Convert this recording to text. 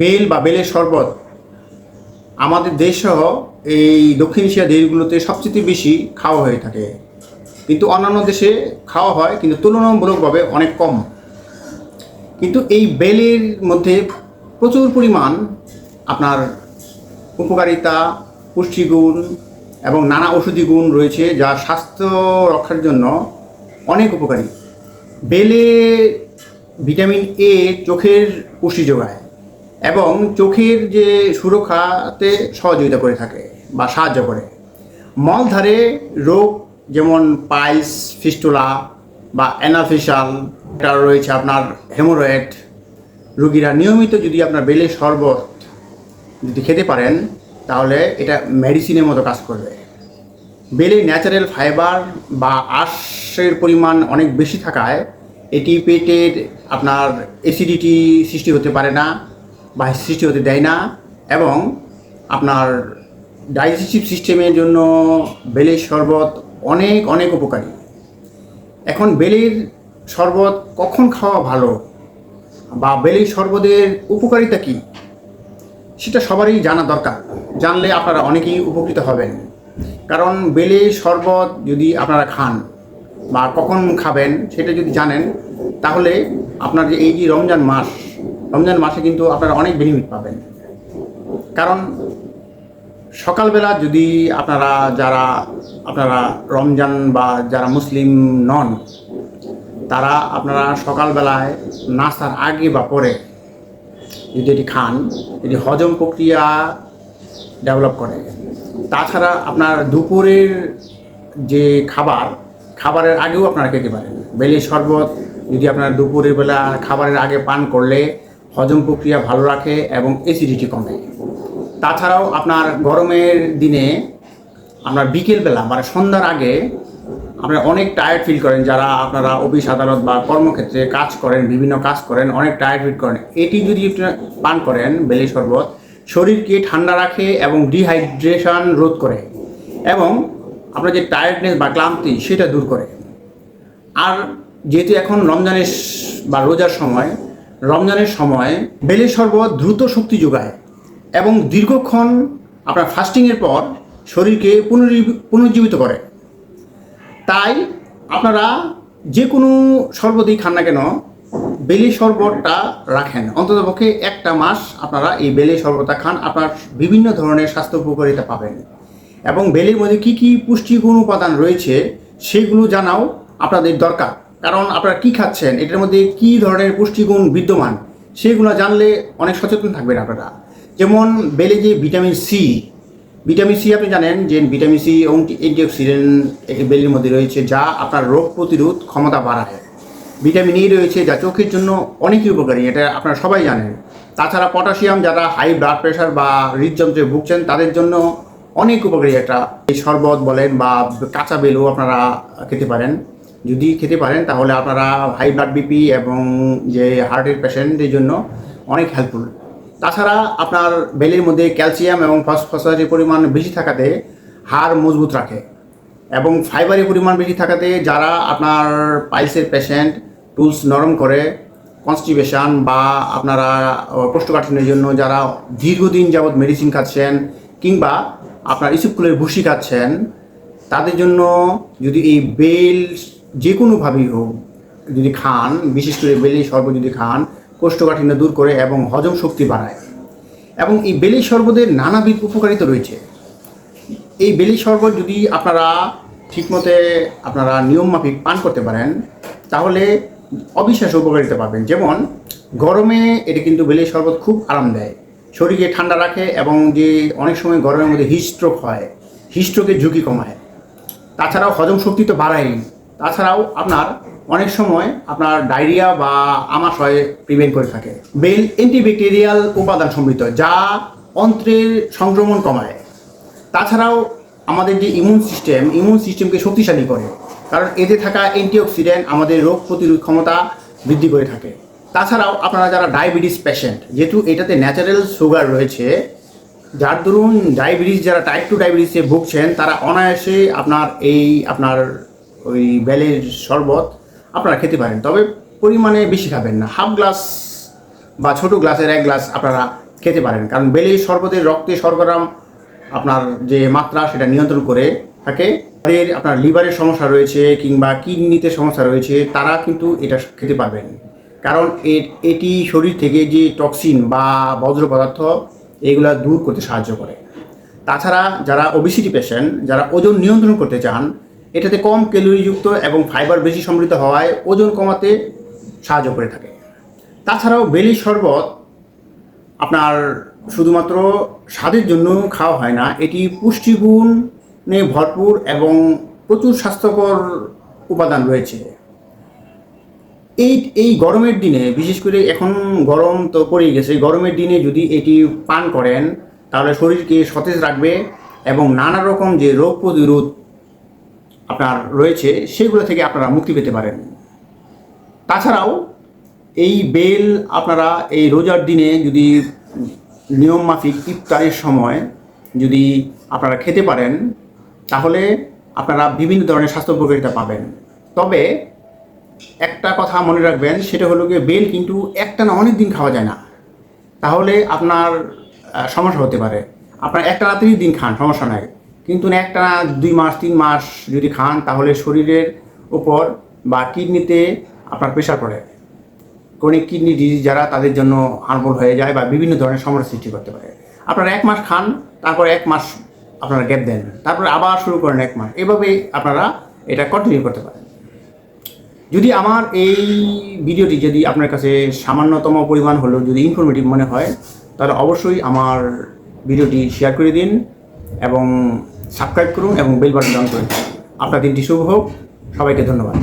Bell বা বেলের শরবত। আমাদের দেশসহ এই দক্ষিণ এশিয়া দেশগুলোতে সবচেয়ে বেশি খাওয়া হয়ে থাকে। কিন্তু অন্যান্য দেশে খাওয়া হয়, কিন্তু তুলনামূলকভাবে অনেক কম। কিন্তু এই বেলের মধ্যে প্রচুর পরিমাণ আপনার উপকারিতা, পুষ্টিগুণ এবং নানা ঔষধি গুণ রয়েছে যা স্বাস্থ্য রক্ষার জন্য অনেক উপকারী। বেলে ভিটামিন এ চোখের পুষ্টি যোগায়। এবং চোখের যে সুরক্ষাতে সহযোগিতা করে থাকে বা সাহায্য করে। মলধারে রোগ যেমন পাইলস, ফিস্টুলা বা অ্যানাফিসাল এটা রয়েছে আপনার হেমোরয়েড। রুগীরা নিয়মিত যদি আপনার বেলের শরবত যদি খেতে পারেন, তাহলে এটা মেডিসিনের মতো কাজ করবে। বেলে ন্যাচারাল ফাইবার বা আশের পরিমাণ অনেক বেশি থাকায়, এটি পেটের আপনার অ্যাসিডিটি সৃষ্টি হতে পারে না। বা সৃষ্টি হতে দেয় না এবং আপনার ডাইজেস্টিভ সিস্টেমের জন্য বেলের শরবত অনেক অনেক উপকারী। এখন বেলের শরবত কখন খাওয়া ভালো বা বেলের শরবতের উপকারিতা কী, সেটা সবারই জানা দরকার। জানলে আপনারা অনেকেই উপকৃত হবেন। কারণ বেলে শরবত যদি আপনারা খান বা কখন খাবেন সেটা যদি জানেন, তাহলে আপনার যে এই যে রমজান মাস রমজান মাসে কিন্তু আপনারা অনেক বেনিফিট পাবেন। কারণ সকালবেলা যদি আপনারা যারা, আপনারা রমজান বা যারা মুসলিম নন, তারা আপনারা সকালবেলায় নাস্তার আগে বা পরে যদি এটি খান, এটি হজম প্রক্রিয়া ডেভেলপ করে। তাছাড়া আপনার দুপুরের যে খাবার, খাবারের আগেও আপনারা খেতে পারেন। বেলি শরবত যদি আপনার দুপুরের বেলা খাবারের আগে পান করলে হজম প্রক্রিয়া ভালো রাখে এবং অ্যাসিডিটি কমে। তাছাড়াও আপনার গরমের দিনে আপনার বিকেলবেলা মানে সন্ধ্যার আগে আপনারা অনেক টায়ার্ড ফিল করেন, যারা আপনারা অফিস, আদালত বা কর্মক্ষেত্রে কাজ করেন, বিভিন্ন কাজ করেন, অনেক টায়ার্ড ফিল করেন। এটি যদি পান করেন, বেলি শরবত, শরীরকে ঠান্ডা রাখে এবং ডিহাইড্রেশন রোধ করে এবং আপনার যে টায়ার্ডনেস বা ক্লান্তি, সেটা দূর করে। আর যেহেতু এখন রমজানের বা রোজার সময় রমজানের সময় বেলের শরবত দ্রুত শক্তি যোগায় এবং দীর্ঘক্ষণ আপনার ফাস্টিংয়ের পর শরীরকে পুনরুজ্জীব- পুনরুজ্জীবিত করে। তাই আপনারা যে কোনো শরবতই খান না কেন, বেলি শরবতটা রাখেন। অন্ততপক্ষে একটা মাস আপনারা এই বেলি শরবতটা খান, আপনার বিভিন্ন ধরনের স্বাস্থ্য উপকারিতা পাবেন। এবং বেলির মধ্যে কি কি পুষ্টিগুণ উপাদান রয়েছে, সেগুলো জানাও আপনাদের দরকার। কারণ আপনারা কি খাচ্ছেন, এটার মধ্যে কি ধরনের পুষ্টিগুণ বিদ্যমান, সেগুলো জানলে অনেক সচেতন থাকবেন আপনারা। যেমন বেলে যে ভিটামিন সি ভিটামিন সি আপনি জানেন যে ভিটামিন সি এবং অ্যান্টিঅক্সিডেন্ট বেলের মধ্যে রয়েছে যা আপনার রোগ প্রতিরোধ ক্ষমতা বাড়ায়। ভিটামিন ই রয়েছে যা চোখের জন্য অনেকই উপকারী, এটা আপনারা সবাই জানেন। তাছাড়া পটাশিয়াম যারা হাই ব্লাড প্রেশার বা হৃদযন্ত্রে ভুগছেন, তাদের জন্য অনেক উপকারী এটা এই শরবত বলেন বা কাঁচা বেলও আপনারা খেতে পারেন। যদি খেতে পারেন, তাহলে আপনারা হাই ব্লাড বিপি এবং যে হার্টের পেশেন্টের জন্য অনেক হেল্পফুল তাছাড়া আপনার বেলের মধ্যে ক্যালসিয়াম এবং ফসফরাসের পরিমাণ বেশি থাকাতে হাড় মজবুত রাখে এবং ফাইবারের পরিমাণ বেশি থাকাতে যারা আপনার পাইলসের পেশেন্ট টুলস নরম করে কনস্টিপেশন বা আপনারা কোষ্ঠকাঠিন্যের জন্য যারা দীর্ঘদিন যাবৎ মেডিসিন খাচ্ছেন কিংবা আপনার ইসুপকুলের ভুসি খাচ্ছেন, তাদের জন্য যদি এই বেল যে কোনোভাবেই হোক, যদি খান বিশেষ করে বেলের শরবত যদি খান, কোষ্ঠকাঠিন্য দূর করে এবং হজম শক্তি বাড়ায়। এবং এই বেলের শরবতের নানাবিধ উপকারিতা রয়েছে। এই বেলি শরবত যদি আপনারা ঠিকমতে আপনারা নিয়ম মাফিক পান করতে পারেন, তাহলে অবিশ্বাস্য উপকারিতা পাবেন। যেমন, গরমে এটা কিন্তু বেলি শরবত খুব আরাম দেয়। শরীরকে ঠান্ডা রাখে এবং যে অনেক সময় গরমের মধ্যে হিস্ট্রোক হয় হিস্ট্রোকের ঝুঁকি কমায়। তাছাড়াও হজম শক্তি তো বাড়ায় তাছাড়াও আপনার অনেক সময় আপনার ডায়রিয়া বা আমাশয় প্রিভেন্ট করে থাকে। বেল অ্যান্টিব্যাকটেরিয়াল উপাদান সমৃদ্ধ, যা অন্ত্রের সংক্রমণ কমায়। তাছাড়াও আমাদের যে ইমিউন সিস্টেম ইমিউন সিস্টেমকে শক্তিশালী করে, কারণ এতে থাকা অ্যান্টিঅক্সিডেন্ট আমাদের রোগ প্রতিরোধ ক্ষমতা বৃদ্ধি করে থাকে। তাছাড়াও আপনারা যারা ডায়াবেটিস পেশেন্ট যেহেতু এটাতে ন্যাচারাল সুগার রয়েছে, যার দরুন ডায়াবেটিস যারা টাইপ টু ডায়াবেটিসে ভুগছেন, তারা অনায়াসে আপনার এই, আপনার ওই বেলের শরবত আপনারা খেতে পারেন। তবে পরিমাণে বেশি খাবেন না। হাফ গ্লাস বা ছোট গ্লাসের এক গ্লাস আপনারা খেতে পারেন। কারণ বেলের শরবতের রক্তে শর্করা আপনার যে মাত্রা সেটা নিয়ন্ত্রণ করে থাকে। যাদের আপনার লিভারের সমস্যা রয়েছে কিংবা কিডনিতে সমস্যা রয়েছে, তারা কিন্তু এটা খেতে পারবেন। কারণ এটি শরীর থেকে যে টক্সিন বা বজ্র পদার্থ, এগুলো দূর করতে সাহায্য করে। তাছাড়া যারা ওবিসিটি পেশেন্ট যারা ওজন নিয়ন্ত্রণ করতে চান এটাতে কম ক্যালোরিযুক্ত এবং ফাইবার বেশি সমৃদ্ধ হওয়ায় ওজন কমাতে সাহায্য করে থাকে। তাছাড়াও বেলি শরবত আপনার শুধুমাত্র স্বাদের জন্য খাওয়া হয় না, এটি পুষ্টিগুণে ভরপুর এবং প্রচুর স্বাস্থ্যকর উপাদান রয়েছে। এই এই গরমের দিনে, বিশেষ করে এখন গরম তো পড়েই গেছে গরমের দিনে যদি এটি পান করেন, তাহলে শরীরকে সতেজ রাখবে এবং নানা রকম যে রোগ প্রতিরোধ আপনার রয়েছে সেগুলো থেকে আপনারা মুক্তি পেতে পারেন। তাছাড়াও এই বেল আপনারা এই রোজার দিনে যদি নিয়ম মাফিক ইফতারের সময় যদি আপনারা খেতে পারেন, তাহলে আপনারা বিভিন্ন ধরনের স্বাস্থ্য উপকারিতা পাবেন। তবে একটা কথা মনে রাখবেন, সেটা হলো গিয়ে বেল কিন্তু একটা না অনেক দিন খাওয়া যায় না। তাহলে আপনার সমস্যা হতে পারে। আপনার একটা তিরিশ দিন খান, সমস্যা নাই। কিন্তু একটা, দুই মাস, তিন মাস যদি খান, তাহলে শরীরের উপর বা কিডনিতে আপনার প্রেশার পড়ে। ক্রনিক কিডনি ডিজিজ যারা, তাদের জন্য হার্মফুল হয়ে যায় বা বিভিন্ন ধরনের সমস্যার সৃষ্টি করতে পারে। আপনারা এক মাস খান, তারপর এক মাস আপনারা গ্যাপ দেন। তারপরে আবার শুরু করেন এক মাস। এভাবেই আপনারা এটা কন্টিনিউ করতে পারেন। যদি আমার এই ভিডিওটি যদি আপনার কাছে সামান্যতম পরিমাণ হলেও যদি ইনফরমেটিভ মনে হয়, তাহলে অবশ্যই আমার ভিডিওটি শেয়ার করে দিন এবং সাবস্ক্রাইব করুন এবং বেল বাটন অন করুন আপনার দিনটি শুভ হোক। সবাইকে ধন্যবাদ।